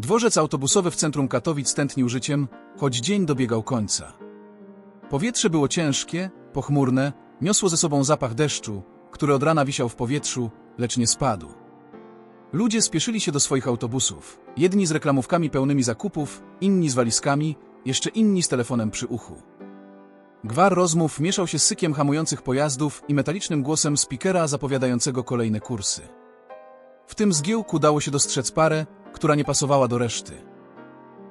Dworzec autobusowy w centrum Katowic tętnił życiem, choć dzień dobiegał końca. Powietrze było ciężkie, pochmurne, niosło ze sobą zapach deszczu, który od rana wisiał w powietrzu, lecz nie spadł. Ludzie spieszyli się do swoich autobusów. Jedni z reklamówkami pełnymi zakupów, inni z walizkami, jeszcze inni z telefonem przy uchu. Gwar rozmów mieszał się z sykiem hamujących pojazdów i metalicznym głosem spikera zapowiadającego kolejne kursy. W tym zgiełku dało się dostrzec parę, która nie pasowała do reszty.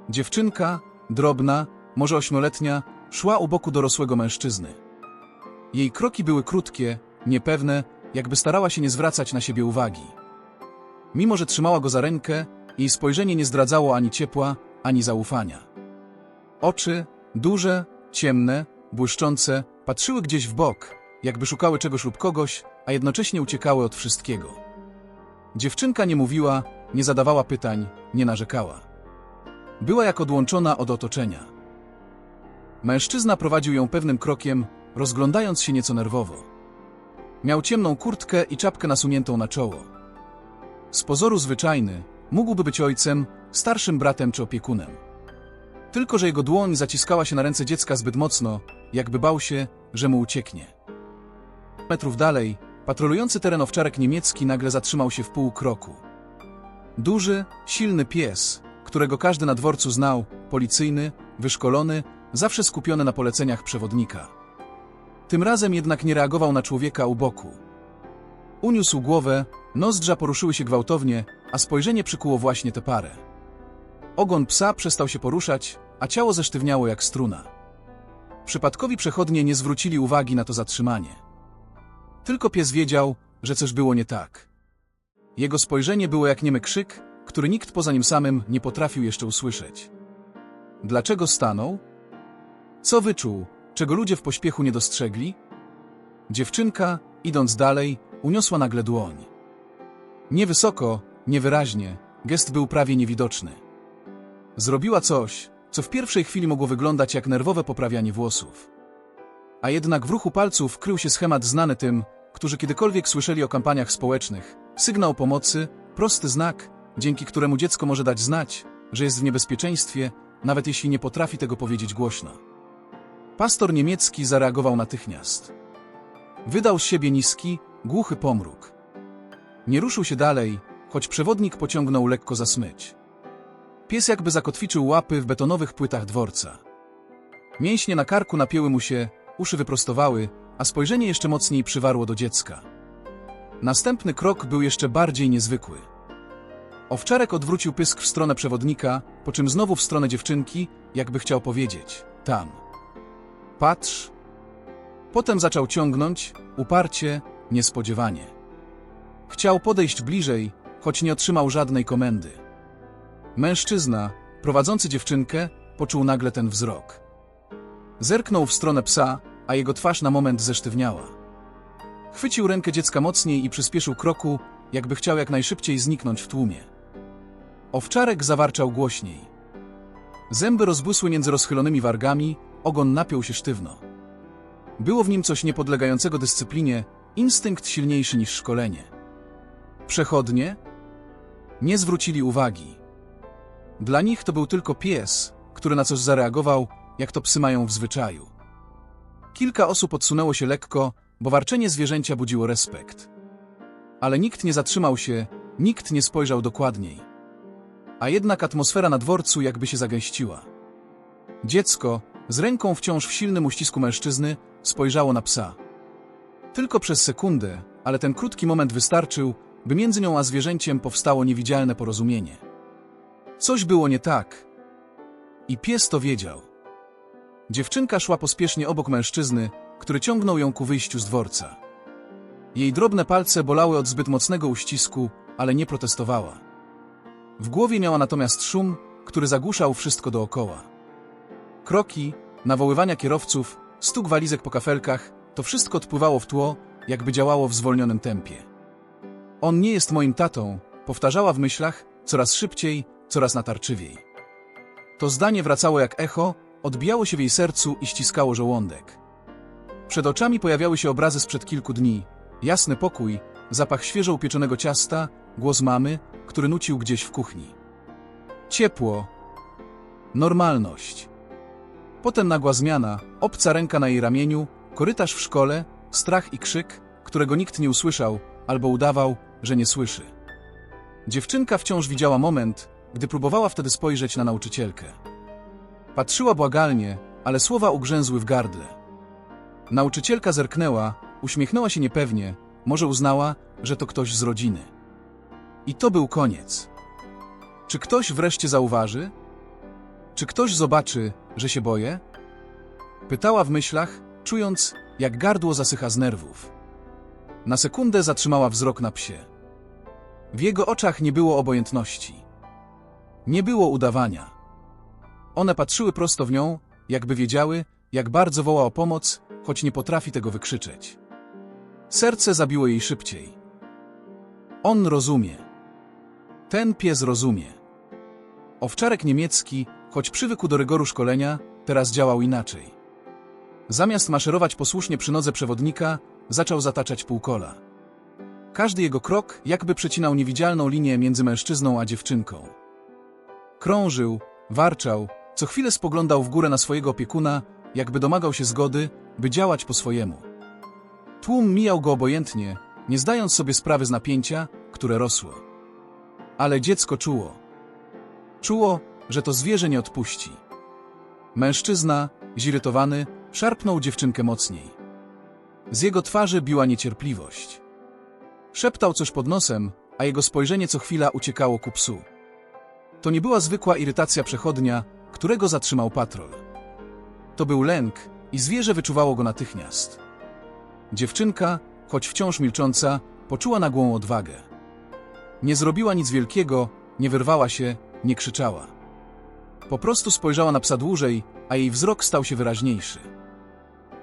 Dziewczynka, drobna, może ośmioletnia, szła u boku dorosłego mężczyzny. Jej kroki były krótkie, niepewne, jakby starała się nie zwracać na siebie uwagi. Mimo, że trzymała go za rękę, jej spojrzenie nie zdradzało ani ciepła, ani zaufania. Oczy, duże, ciemne, błyszczące, patrzyły gdzieś w bok, jakby szukały czegoś lub kogoś, a jednocześnie uciekały od wszystkiego. Dziewczynka nie mówiła, nie zadawała pytań, nie narzekała. Była jak odłączona od otoczenia. Mężczyzna prowadził ją pewnym krokiem, rozglądając się nieco nerwowo. Miał ciemną kurtkę i czapkę nasuniętą na czoło. Z pozoru zwyczajny, mógłby być ojcem, starszym bratem czy opiekunem. Tylko, że jego dłoń zaciskała się na ręce dziecka zbyt mocno, jakby bał się, że mu ucieknie. Metrów dalej, patrolujący teren owczarek niemiecki nagle zatrzymał się w pół kroku. Duży, silny pies, którego każdy na dworcu znał, policyjny, wyszkolony, zawsze skupiony na poleceniach przewodnika. Tym razem jednak nie reagował na człowieka u boku. Uniósł głowę, nozdrza poruszyły się gwałtownie, a spojrzenie przykuło właśnie tę parę. Ogon psa przestał się poruszać, a ciało zesztywniało jak struna. Przypadkowi przechodnie nie zwrócili uwagi na to zatrzymanie. Tylko pies wiedział, że coś było nie tak. Jego spojrzenie było jak niemy krzyk, który nikt poza nim samym nie potrafił jeszcze usłyszeć. Dlaczego stanął? Co wyczuł, czego ludzie w pośpiechu nie dostrzegli? Dziewczynka, idąc dalej, uniosła nagle dłoń. Niewysoko, niewyraźnie, gest był prawie niewidoczny. Zrobiła coś, co w pierwszej chwili mogło wyglądać jak nerwowe poprawianie włosów. A jednak w ruchu palców krył się schemat znany tym, którzy kiedykolwiek słyszeli o kampaniach społecznych. Sygnał pomocy, prosty znak, dzięki któremu dziecko może dać znać, że jest w niebezpieczeństwie, nawet jeśli nie potrafi tego powiedzieć głośno. Pastor niemiecki zareagował natychmiast. Wydał z siebie niski, głuchy pomruk. Nie ruszył się dalej, choć przewodnik pociągnął lekko za smyć. Pies jakby zakotwiczył łapy w betonowych płytach dworca. Mięśnie na karku napięły mu się, uszy wyprostowały, a spojrzenie jeszcze mocniej przywarło do dziecka. Następny krok był jeszcze bardziej niezwykły. Owczarek odwrócił pysk w stronę przewodnika, po czym znowu w stronę dziewczynki, jakby chciał powiedzieć – tam. Patrz. Potem zaczął ciągnąć, uparcie, niespodziewanie. Chciał podejść bliżej, choć nie otrzymał żadnej komendy. Mężczyzna, prowadzący dziewczynkę, poczuł nagle ten wzrok. Zerknął w stronę psa, a jego twarz na moment zesztywniała. Chwycił rękę dziecka mocniej i przyspieszył kroku, jakby chciał jak najszybciej zniknąć w tłumie. Owczarek zawarczał głośniej. Zęby rozbłysły między rozchylonymi wargami, ogon napiął się sztywno. Było w nim coś niepodlegającego dyscyplinie, instynkt silniejszy niż szkolenie. Przechodnie nie zwrócili uwagi. Dla nich to był tylko pies, który na coś zareagował, jak to psy mają w zwyczaju. Kilka osób odsunęło się lekko, bo warczenie zwierzęcia budziło respekt. Ale nikt nie zatrzymał się, nikt nie spojrzał dokładniej. A jednak atmosfera na dworcu jakby się zagęściła. Dziecko, z ręką wciąż w silnym uścisku mężczyzny, spojrzało na psa. Tylko przez sekundę, ale ten krótki moment wystarczył, by między nią a zwierzęciem powstało niewidzialne porozumienie. Coś było nie tak. I pies to wiedział. Dziewczynka szła pospiesznie obok mężczyzny, który ciągnął ją ku wyjściu z dworca. Jej drobne palce bolały od zbyt mocnego uścisku, ale nie protestowała. W głowie miała natomiast szum, który zagłuszał wszystko dookoła. Kroki, nawoływania kierowców, stuk walizek po kafelkach, to wszystko odpływało w tło, jakby działało w zwolnionym tempie. On nie jest moim tatą, powtarzała w myślach, coraz szybciej, coraz natarczywiej. To zdanie wracało jak echo, odbijało się w jej sercu i ściskało żołądek. Przed oczami pojawiały się obrazy sprzed kilku dni, jasny pokój, zapach świeżo upieczonego ciasta, głos mamy, który nucił gdzieś w kuchni. Ciepło. Normalność. Potem nagła zmiana, obca ręka na jej ramieniu, korytarz w szkole, strach i krzyk, którego nikt nie usłyszał albo udawał, że nie słyszy. Dziewczynka wciąż widziała moment, gdy próbowała wtedy spojrzeć na nauczycielkę. Patrzyła błagalnie, ale słowa ugrzęzły w gardle. Nauczycielka zerknęła, uśmiechnęła się niepewnie, może uznała, że to ktoś z rodziny. I to był koniec. Czy ktoś wreszcie zauważy? Czy ktoś zobaczy, że się boję? Pytała w myślach, czując, jak gardło zasycha z nerwów. Na sekundę zatrzymała wzrok na psie. W jego oczach nie było obojętności. Nie było udawania. One patrzyły prosto w nią, jakby wiedziały, jak bardzo woła o pomoc, choć nie potrafi tego wykrzyczeć. Serce zabiło jej szybciej. On rozumie. Ten pies rozumie. Owczarek niemiecki, choć przywykł do rygoru szkolenia, teraz działał inaczej. Zamiast maszerować posłusznie przy nodze przewodnika, zaczął zataczać półkola. Każdy jego krok jakby przecinał niewidzialną linię między mężczyzną a dziewczynką. Krążył, warczał, co chwilę spoglądał w górę na swojego opiekuna, jakby domagał się zgody, by działać po swojemu. Tłum mijał go obojętnie, nie zdając sobie sprawy z napięcia, które rosło. Ale dziecko czuło. Czuło, że to zwierzę nie odpuści. Mężczyzna, zirytowany, szarpnął dziewczynkę mocniej. Z jego twarzy biła niecierpliwość. Szeptał coś pod nosem, a jego spojrzenie co chwila uciekało ku psu. To nie była zwykła irytacja przechodnia, którego zatrzymał patrol. To był lęk i zwierzę wyczuwało go natychmiast. Dziewczynka, choć wciąż milcząca, poczuła nagłą odwagę. Nie zrobiła nic wielkiego, nie wyrwała się, nie krzyczała. Po prostu spojrzała na psa dłużej, a jej wzrok stał się wyraźniejszy.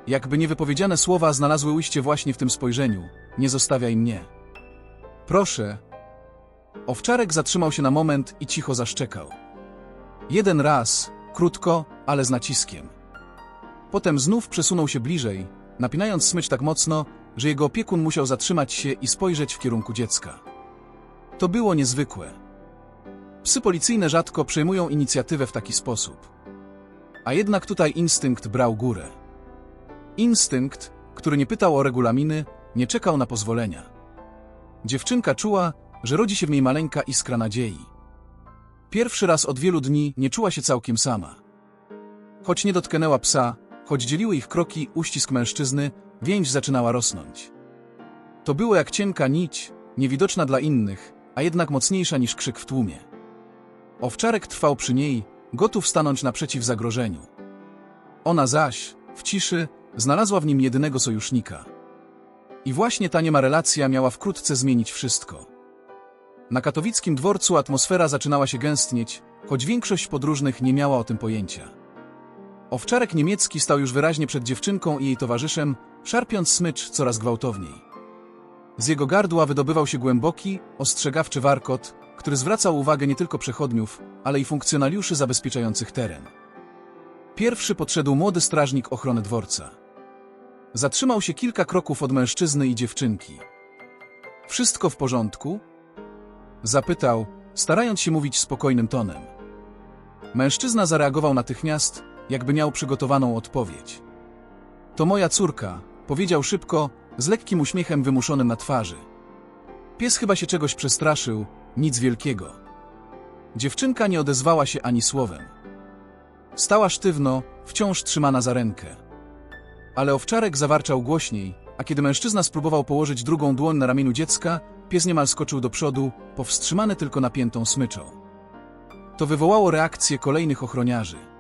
Jakby niewypowiedziane słowa znalazły ujście właśnie w tym spojrzeniu. Nie zostawiaj mnie. Proszę. Owczarek zatrzymał się na moment i cicho zaszczekał. Jeden raz, krótko, ale z naciskiem. Potem znów przesunął się bliżej, napinając smycz tak mocno, że jego opiekun musiał zatrzymać się i spojrzeć w kierunku dziecka. To było niezwykłe. Psy policyjne rzadko przejmują inicjatywę w taki sposób. A jednak tutaj instynkt brał górę. Instynkt, który nie pytał o regulaminy, nie czekał na pozwolenia. Dziewczynka czuła, że rodzi się w niej maleńka iskra nadziei. Pierwszy raz od wielu dni nie czuła się całkiem sama. Choć nie dotknęła psa, choć dzieliły ich kroki uścisk mężczyzny, więź zaczynała rosnąć. To było jak cienka nić, niewidoczna dla innych, a jednak mocniejsza niż krzyk w tłumie. Owczarek trwał przy niej, gotów stanąć naprzeciw zagrożeniu. Ona zaś, w ciszy, znalazła w nim jedynego sojusznika. I właśnie ta niema relacja miała wkrótce zmienić wszystko. Na katowickim dworcu atmosfera zaczynała się gęstnieć, choć większość podróżnych nie miała o tym pojęcia. Owczarek niemiecki stał już wyraźnie przed dziewczynką i jej towarzyszem, szarpiąc smycz coraz gwałtowniej. Z jego gardła wydobywał się głęboki, ostrzegawczy warkot, który zwracał uwagę nie tylko przechodniów, ale i funkcjonariuszy zabezpieczających teren. Pierwszy podszedł młody strażnik ochrony dworca. Zatrzymał się kilka kroków od mężczyzny i dziewczynki. Wszystko w porządku? Zapytał, starając się mówić spokojnym tonem. Mężczyzna zareagował natychmiast, jakby miał przygotowaną odpowiedź. To moja córka, powiedział szybko, z lekkim uśmiechem wymuszonym na twarzy. Pies chyba się czegoś przestraszył, nic wielkiego. Dziewczynka nie odezwała się ani słowem. Stała sztywno, wciąż trzymana za rękę. Ale owczarek zawarczał głośniej, a kiedy mężczyzna spróbował położyć drugą dłoń na ramieniu dziecka, pies niemal skoczył do przodu, powstrzymany tylko napiętą smyczą. To wywołało reakcję kolejnych ochroniarzy.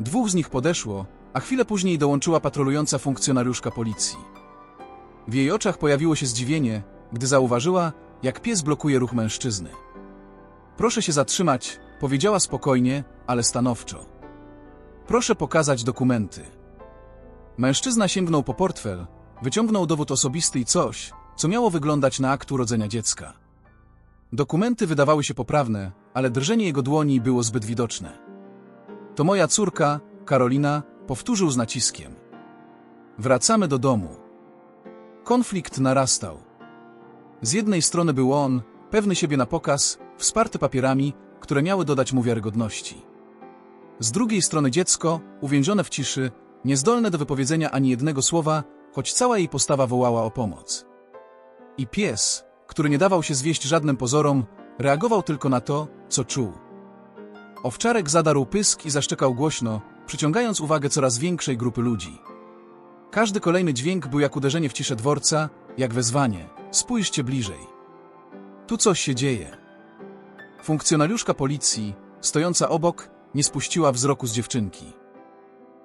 Dwóch z nich podeszło, a chwilę później dołączyła patrolująca funkcjonariuszka policji. W jej oczach pojawiło się zdziwienie, gdy zauważyła, jak pies blokuje ruch mężczyzny. Proszę się zatrzymać, powiedziała spokojnie, ale stanowczo. Proszę pokazać dokumenty. Mężczyzna sięgnął po portfel, wyciągnął dowód osobisty i coś, co miało wyglądać na akt urodzenia dziecka. Dokumenty wydawały się poprawne, ale drżenie jego dłoni było zbyt widoczne. To moja córka, Karolina, powtórzył z naciskiem. Wracamy do domu. Konflikt narastał. Z jednej strony był on, pewny siebie na pokaz, wsparty papierami, które miały dodać mu wiarygodności. Z drugiej strony dziecko, uwięzione w ciszy, niezdolne do wypowiedzenia ani jednego słowa, choć cała jej postawa wołała o pomoc. I pies, który nie dawał się zwieść żadnym pozorom, reagował tylko na to, co czuł. Owczarek zadarł pysk i zaszczekał głośno, przyciągając uwagę coraz większej grupy ludzi. Każdy kolejny dźwięk był jak uderzenie w ciszę dworca, jak wezwanie. Spójrzcie bliżej. Tu coś się dzieje. Funkcjonariuszka policji, stojąca obok, nie spuściła wzroku z dziewczynki.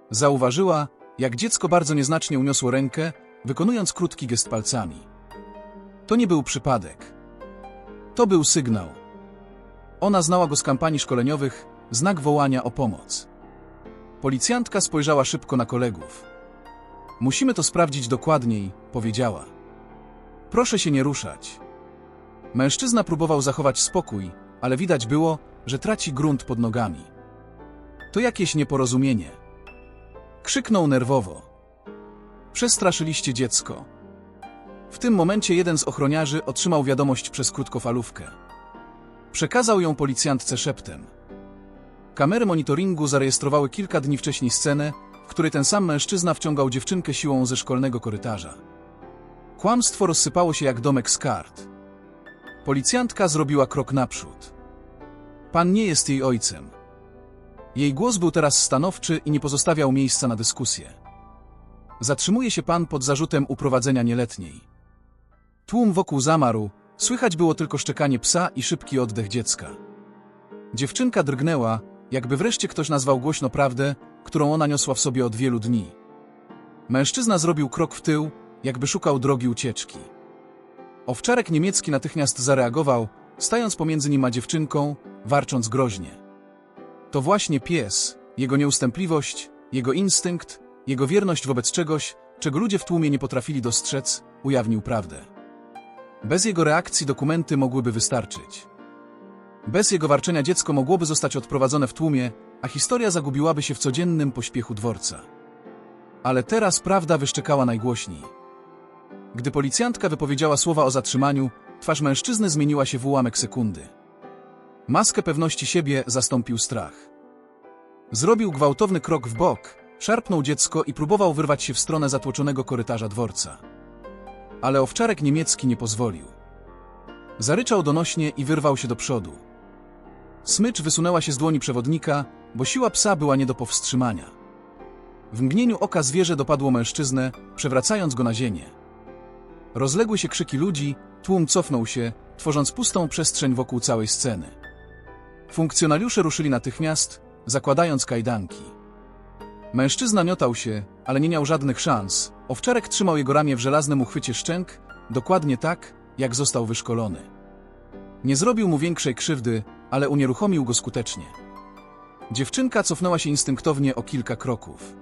Zauważyła, jak dziecko bardzo nieznacznie uniosło rękę, wykonując krótki gest palcami. To nie był przypadek. To był sygnał. Ona znała go z kampanii szkoleniowych, znak wołania o pomoc. Policjantka spojrzała szybko na kolegów. Musimy to sprawdzić dokładniej, powiedziała. Proszę się nie ruszać. Mężczyzna próbował zachować spokój, ale widać było, że traci grunt pod nogami. To jakieś nieporozumienie. Krzyknął nerwowo. Przestraszyliście dziecko. W tym momencie jeden z ochroniarzy otrzymał wiadomość przez krótkofalówkę. Przekazał ją policjantce szeptem. Kamery monitoringu zarejestrowały kilka dni wcześniej scenę, w której ten sam mężczyzna wciągał dziewczynkę siłą ze szkolnego korytarza. Kłamstwo rozsypało się jak domek z kart. Policjantka zrobiła krok naprzód. Pan nie jest jej ojcem. Jej głos był teraz stanowczy i nie pozostawiał miejsca na dyskusję. Zatrzymuje się pan pod zarzutem uprowadzenia nieletniej. Tłum wokół zamarł, słychać było tylko szczekanie psa i szybki oddech dziecka. Dziewczynka drgnęła, jakby wreszcie ktoś nazwał głośno prawdę, którą ona niosła w sobie od wielu dni. Mężczyzna zrobił krok w tył, jakby szukał drogi ucieczki. Owczarek niemiecki natychmiast zareagował, stając pomiędzy nim a dziewczynką, warcząc groźnie. To właśnie pies, jego nieustępliwość, jego instynkt, jego wierność wobec czegoś, czego ludzie w tłumie nie potrafili dostrzec, ujawnił prawdę. Bez jego reakcji dokumenty mogłyby wystarczyć. Bez jego warczenia dziecko mogłoby zostać odprowadzone w tłumie, a historia zagubiłaby się w codziennym pośpiechu dworca. Ale teraz prawda wyszczekała najgłośniej. Gdy policjantka wypowiedziała słowa o zatrzymaniu, twarz mężczyzny zmieniła się w ułamek sekundy. Maskę pewności siebie zastąpił strach. Zrobił gwałtowny krok w bok, szarpnął dziecko i próbował wyrwać się w stronę zatłoczonego korytarza dworca. Ale owczarek niemiecki nie pozwolił. Zaryczał donośnie i wyrwał się do przodu. Smycz wysunęła się z dłoni przewodnika, bo siła psa była nie do powstrzymania. W mgnieniu oka zwierzę dopadło mężczyznę, przewracając go na ziemię. Rozległy się krzyki ludzi, tłum cofnął się, tworząc pustą przestrzeń wokół całej sceny. Funkcjonariusze ruszyli natychmiast, zakładając kajdanki. Mężczyzna miotał się, ale nie miał żadnych szans. Owczarek trzymał jego ramię w żelaznym uchwycie szczęk, dokładnie tak, jak został wyszkolony. Nie zrobił mu większej krzywdy, ale unieruchomił go skutecznie. Dziewczynka cofnęła się instynktownie o kilka kroków.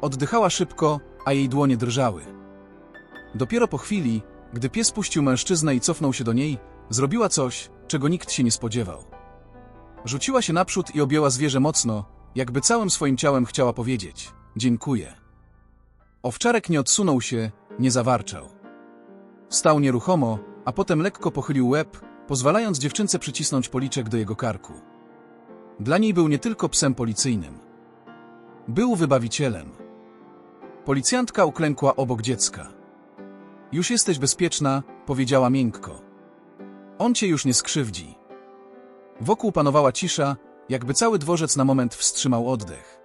Oddychała szybko, a jej dłonie drżały. Dopiero po chwili, gdy pies puścił mężczyznę i cofnął się do niej, zrobiła coś, czego nikt się nie spodziewał. Rzuciła się naprzód i objęła zwierzę mocno, jakby całym swoim ciałem chciała powiedzieć: Dziękuję. Owczarek nie odsunął się, nie zawarczał. Stał nieruchomo, a potem lekko pochylił łeb, pozwalając dziewczynce przycisnąć policzek do jego karku. Dla niej był nie tylko psem policyjnym. Był wybawicielem. Policjantka uklękła obok dziecka. Już jesteś bezpieczna, powiedziała miękko. On cię już nie skrzywdzi. Wokół panowała cisza, jakby cały dworzec na moment wstrzymał oddech.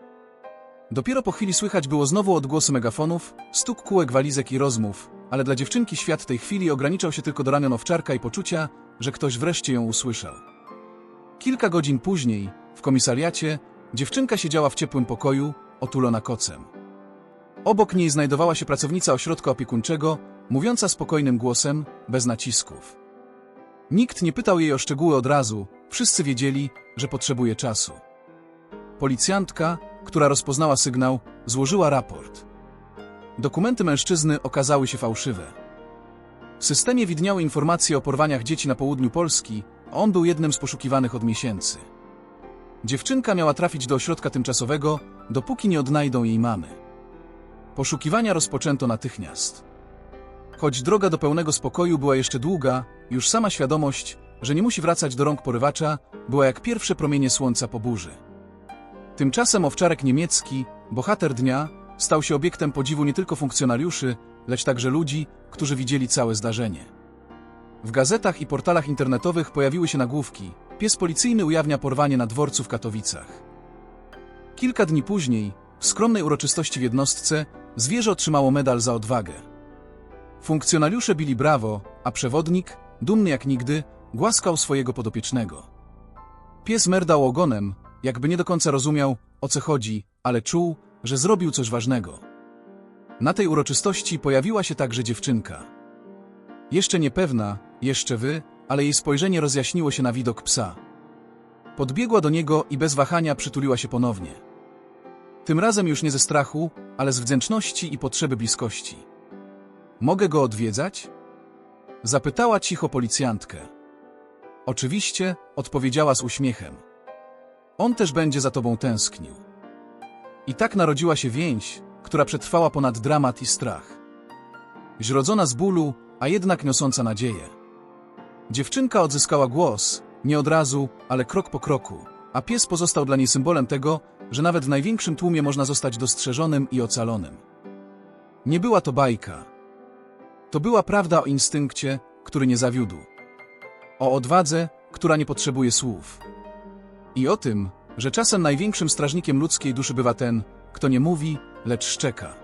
Dopiero po chwili słychać było znowu odgłosy megafonów, stuk kółek walizek i rozmów, ale dla dziewczynki świat tej chwili ograniczał się tylko do ramion owczarka i poczucia, że ktoś wreszcie ją usłyszał. Kilka godzin później, w komisariacie, dziewczynka siedziała w ciepłym pokoju, otulona kocem. Obok niej znajdowała się pracownica ośrodka opiekuńczego, mówiąca spokojnym głosem, bez nacisków. Nikt nie pytał jej o szczegóły od razu, wszyscy wiedzieli, że potrzebuje czasu. Policjantka, która rozpoznała sygnał, złożyła raport. Dokumenty mężczyzny okazały się fałszywe. W systemie widniały informacje o porwaniach dzieci na południu Polski, a on był jednym z poszukiwanych od miesięcy. Dziewczynka miała trafić do ośrodka tymczasowego, dopóki nie odnajdą jej mamy. Poszukiwania rozpoczęto natychmiast. Choć droga do pełnego spokoju była jeszcze długa, już sama świadomość, że nie musi wracać do rąk porywacza, była jak pierwsze promienie słońca po burzy. Tymczasem owczarek niemiecki, bohater dnia, stał się obiektem podziwu nie tylko funkcjonariuszy, lecz także ludzi, którzy widzieli całe zdarzenie. W gazetach i portalach internetowych pojawiły się nagłówki. Pies policyjny ujawnia porwanie na dworcu w Katowicach. Kilka dni później, w skromnej uroczystości w jednostce, zwierzę otrzymało medal za odwagę. Funkcjonariusze bili brawo, a przewodnik, dumny jak nigdy, głaskał swojego podopiecznego. Pies merdał ogonem, jakby nie do końca rozumiał, o co chodzi, ale czuł, że zrobił coś ważnego. Na tej uroczystości pojawiła się także dziewczynka. Jeszcze niepewna, jeszcze wy, ale jej spojrzenie rozjaśniło się na widok psa. Podbiegła do niego i bez wahania przytuliła się ponownie. Tym razem już nie ze strachu, ale z wdzięczności i potrzeby bliskości. Mogę go odwiedzać? Zapytała cicho policjantkę. Oczywiście, odpowiedziała z uśmiechem. On też będzie za tobą tęsknił. I tak narodziła się więź, która przetrwała ponad dramat i strach. Zrodzona z bólu, a jednak niosąca nadzieję. Dziewczynka odzyskała głos, nie od razu, ale krok po kroku, a pies pozostał dla niej symbolem tego, że nawet w największym tłumie można zostać dostrzeżonym i ocalonym. Nie była to bajka. To była prawda o instynkcie, który nie zawiódł. O odwadze, która nie potrzebuje słów. I o tym, że czasem największym strażnikiem ludzkiej duszy bywa ten, kto nie mówi, lecz szczeka.